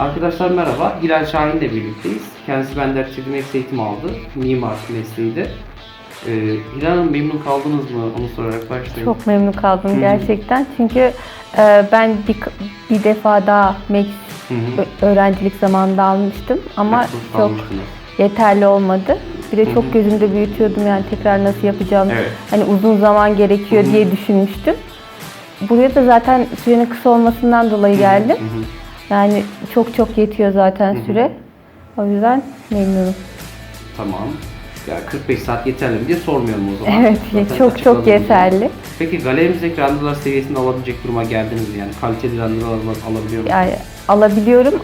Arkadaşlar merhaba. Hilal Şahin ile birlikteyiz. Kendisi benden çizim eğitim aldı. Mimar mesleğiydi. Ee, Hilal Hanım memnun kaldınız mı? Onu sorarak başlayayım. Çok memnun kaldım Hı hı. gerçekten. Çünkü e, ben bir, bir defa daha MEX Hı hı. ö- öğrencilik zamanında almıştım ama Kurs çok almıştınız. yeterli olmadı. Bir de çok hı. gözümde büyütüyordum yani tekrar nasıl yapacağım. Evet. Hani uzun zaman gerekiyor Hı hı. diye düşünmüştüm. Buraya da zaten sürenin kısa olmasından dolayı geldim. Hı hı. Yani çok çok yetiyor zaten Hı hı. süre. O yüzden memnunum. Tamam. Ya 45 saat yeterli mi diye sormuyorum o zaman. Evet, Zaten çok çok yeterli. yani. Peki galerimizdeki randevular seviyesinde alabilecek duruma geldiniz mi? Yani kaliteli randevular al- alabiliyor musunuz? Yani alabiliyorum.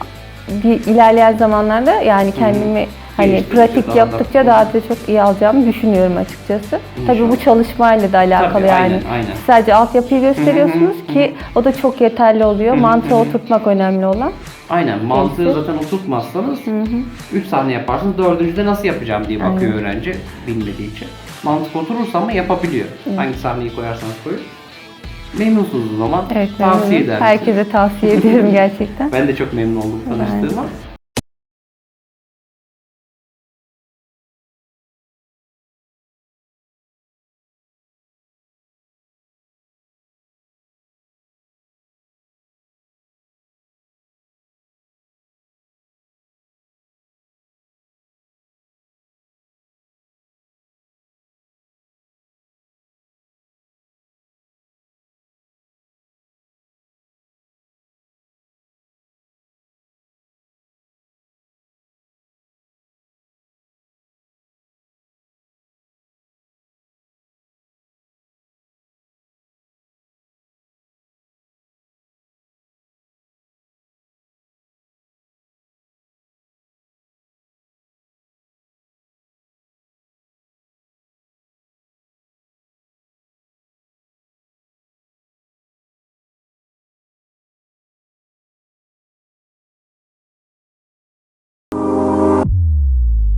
Bir ilerleyen zamanlarda yani kendimi hani Geliştirdikçe pratik daha da- yaptıkça daha da çok iyi alacağımı düşünüyorum açıkçası. Tabii bu İnşallah. çalışmayla da alakalı Tabii, yani. aynen, aynen. Sadece altyapıyı gösteriyorsunuz ki o da çok yeterli oluyor. Mantığı oturtmak önemli olan. Aynen mantığı zaten oturtmazsanız 3 saniye yaparsınız, dördüncüde nasıl yapacağım diye bakıyor öğrenci bilmediği için. Mantık oturursa ama yapabiliyor. Hangi sahneyi koyarsanız koyun. Memnunsunuz o zaman. Evet, Tavsiye memnunum. eder misiniz? Herkese tavsiye ederim gerçekten. Ben de çok memnun oldum tanıştığıma.